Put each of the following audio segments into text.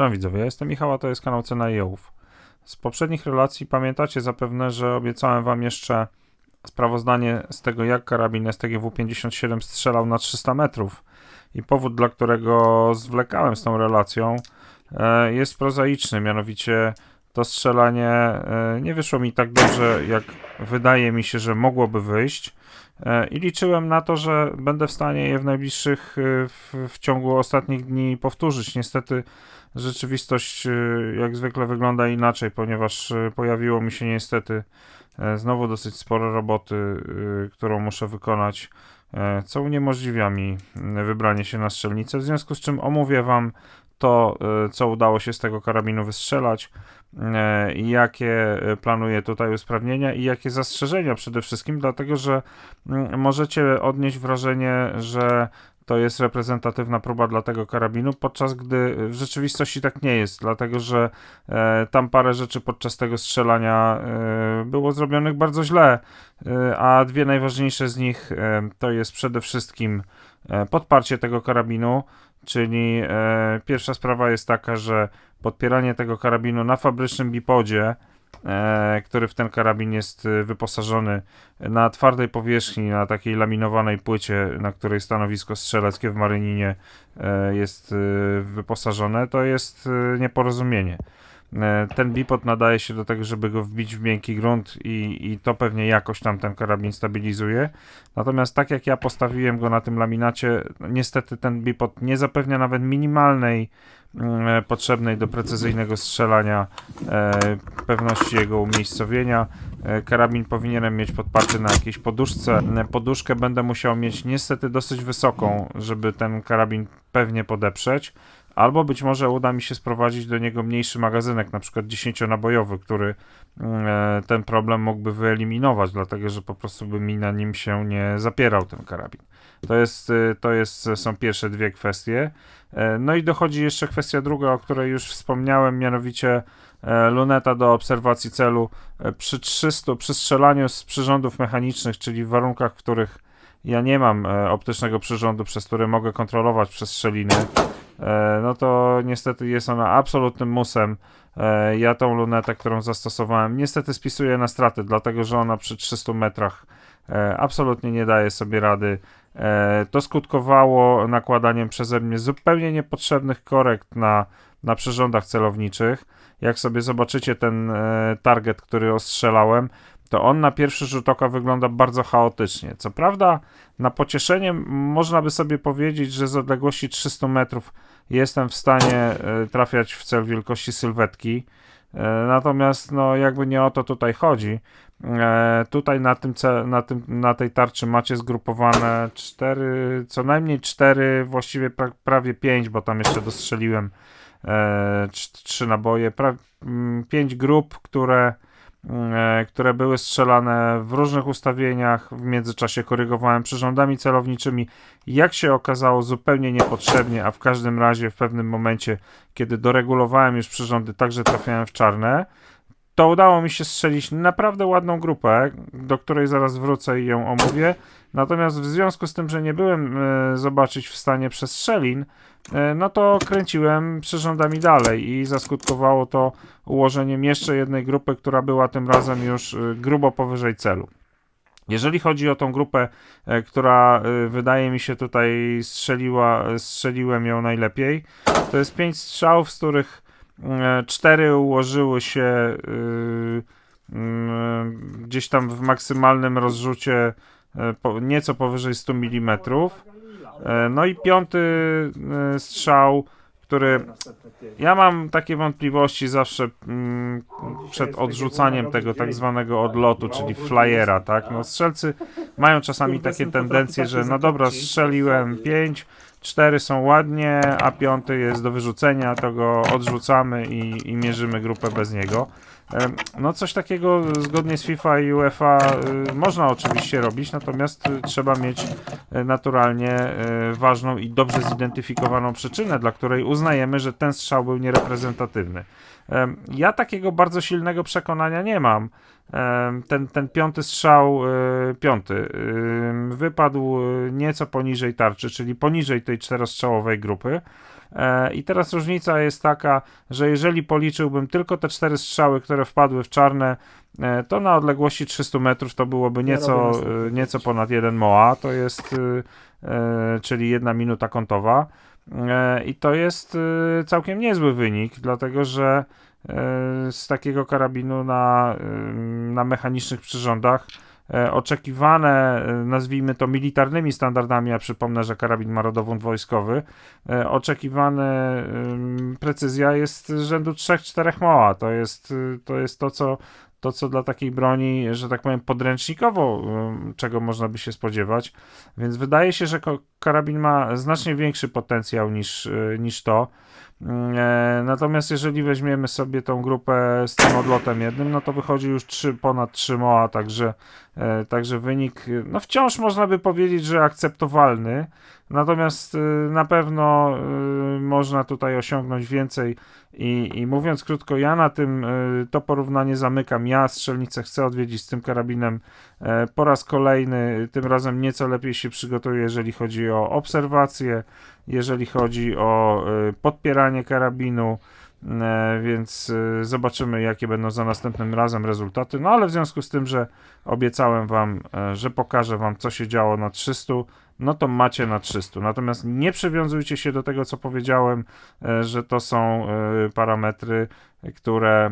Cześć widzowie, ja jestem Michał, a to jest kanał Cena i Ołów. Z poprzednich relacji pamiętacie zapewne, że obiecałem wam jeszcze sprawozdanie z tego, jak karabin STGW-57 strzelał na 300 metrów. I powód, dla którego zwlekałem z tą relacją, e, jest prozaiczny, mianowicie to strzelanie e, nie wyszło mi tak dobrze, jak wydaje mi się, że mogłoby wyjść. E, I liczyłem na to, że będę w stanie je w najbliższych, w, w ciągu ostatnich dni powtórzyć. Niestety rzeczywistość jak zwykle wygląda inaczej, ponieważ pojawiło mi się niestety znowu dosyć sporo roboty, którą muszę wykonać, co uniemożliwia mi wybranie się na strzelnicę, w związku z czym omówię Wam to, co udało się z tego karabinu wystrzelać, jakie planuję tutaj usprawnienia i jakie zastrzeżenia przede wszystkim, dlatego że możecie odnieść wrażenie, że to jest reprezentatywna próba dla tego karabinu, podczas gdy w rzeczywistości tak nie jest, dlatego że e, tam parę rzeczy podczas tego strzelania e, było zrobionych bardzo źle, e, a dwie najważniejsze z nich e, to jest przede wszystkim e, podparcie tego karabinu, czyli e, pierwsza sprawa jest taka, że podpieranie tego karabinu na fabrycznym bipodzie który w ten karabin jest e, wyposażony na twardej powierzchni, na takiej laminowanej płycie, na której stanowisko strzeleckie w Maryninie e, jest e, wyposażone, to jest e, nieporozumienie. E, Ten bipod nadaje się do tego, żeby go wbić w miękki grunt i, i to pewnie jakoś tam ten karabin stabilizuje. Natomiast tak jak ja postawiłem go na tym laminacie, no niestety ten bipod nie zapewnia nawet minimalnej mm, potrzebnej do precyzyjnego strzelania e, pewności jego umiejscowienia. E, karabin powinienem mieć podparty na jakiejś poduszce. E, Poduszkę będę musiał mieć niestety dosyć wysoką, żeby ten karabin pewnie podeprzeć. Albo być może uda mi się sprowadzić do niego mniejszy magazynek, na przykład 10-nabojowy, który mm, e, ten problem mógłby wyeliminować, dlatego że po prostu by mi na nim się nie zapierał ten karabin. To jest, y, to jest, są pierwsze dwie kwestie. E, No i dochodzi jeszcze kwestia druga, o której już wspomniałem, mianowicie e, luneta do obserwacji celu przy 300, przy strzelaniu z przyrządów mechanicznych, czyli w warunkach, w których ja nie mam optycznego przyrządu, przez który mogę kontrolować przestrzeliny, no to niestety jest ona absolutnym musem. E, ja tą lunetę, którą zastosowałem, niestety spisuję na straty, dlatego że ona przy 300 metrach e, absolutnie nie daje sobie rady. E, to skutkowało nakładaniem przeze mnie zupełnie niepotrzebnych korekt na, na przyrządach celowniczych. Jak sobie zobaczycie ten e, target, który ostrzelałem, to on na pierwszy rzut oka wygląda bardzo chaotycznie. Co prawda, na pocieszenie można by sobie powiedzieć, że z odległości 300 metrów jestem w stanie e, trafiać w cel wielkości sylwetki. E, Natomiast, no, jakby nie o to tutaj chodzi. E, tutaj na, tym na, tym, na tej tarczy macie zgrupowane cztery, co najmniej cztery, właściwie pra- prawie pięć, bo tam jeszcze dostrzeliłem trz- trzy naboje, pra- pięć grup, które które były strzelane w różnych ustawieniach. W międzyczasie korygowałem przyrządami celowniczymi. Jak się okazało, zupełnie niepotrzebnie, a w każdym razie w pewnym momencie, kiedy doregulowałem już przyrządy, także trafiałem w czarne. To udało mi się strzelić naprawdę ładną grupę, do której zaraz wrócę i ją omówię. Natomiast w związku z tym, że nie byłem e, zobaczyć w stanie przestrzelin, e, no to kręciłem przyrządami dalej i zaskutkowało to ułożeniem jeszcze jednej grupy, która była tym razem już y, grubo powyżej celu. Jeżeli chodzi o tą grupę, która y, wydaje mi się tutaj strzeliła, strzeliłem ją najlepiej, to jest pięć strzałów, z których cztery ułożyły się y, mm, gdzieś tam w maksymalnym rozrzucie e, nieco powyżej 100 mm. E, No i piąty e, strzał, który ja mam takie wątpliwości zawsze mm, przed odrzucaniem tego tak zwanego odlotu, czyli flyera, tak? No strzelcy mają czasami takie tendencje, że no dobra, strzeliłem 5, 4 są ładnie, a piąty jest do wyrzucenia, to go odrzucamy i, i mierzymy grupę bez niego. No coś takiego zgodnie z FIFA i UEFA y, można oczywiście robić, natomiast y, trzeba mieć y, naturalnie ważną i dobrze zidentyfikowaną przyczynę, dla której uznajemy, że ten strzał był niereprezentatywny. Ja takiego bardzo silnego przekonania nie mam. Ten, ten piąty strzał, y, piąty, wypadł y, nieco poniżej tarczy, czyli poniżej tej czterostrzałowej grupy. E, I teraz różnica jest taka, że jeżeli policzyłbym tylko te cztery strzały, które wpadły w czarne, e, to na odległości 300 metrów to byłoby nieco, e, nieco ponad 1 moa, to jest, e, czyli jedna minuta kątowa. I to jest całkiem niezły wynik, dlatego że z takiego karabinu na, e, na mechanicznych przyrządach e, oczekiwane, e, nazwijmy to militarnymi standardami, a przypomnę, że karabin ma rodowód wojskowy, e, oczekiwane precyzja jest rzędu 3-4 moa. To jest, to jest to, co, to, co dla takiej broni, że tak powiem, podręcznikowo, czego można by się spodziewać. Więc wydaje się, że karabin ma znacznie większy potencjał niż, niż to. Mm, E, natomiast jeżeli weźmiemy sobie tą grupę z tym odlotem jednym, no to wychodzi już 3, ponad 3 moa, także, e, także wynik, no wciąż można by powiedzieć, że akceptowalny, natomiast y, na pewno można tutaj osiągnąć więcej i, i mówiąc krótko, ja na tym to porównanie zamykam. Ja strzelnicę chcę odwiedzić z tym karabinem e, po raz kolejny, tym razem nieco lepiej się przygotuję, jeżeli chodzi o obserwacje, jeżeli chodzi o y, podpieranie karabinu, e, więc y, zobaczymy, jakie będą za następnym razem rezultaty. No ale w związku z tym, że obiecałem Wam, że pokażę Wam, co się działo na 300, no to macie na 300. Natomiast nie przywiązujcie się do tego, co powiedziałem, że to są parametry, które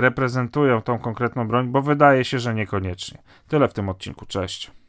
reprezentują tą konkretną broń, bo wydaje się, że niekoniecznie. Tyle w tym odcinku. Cześć.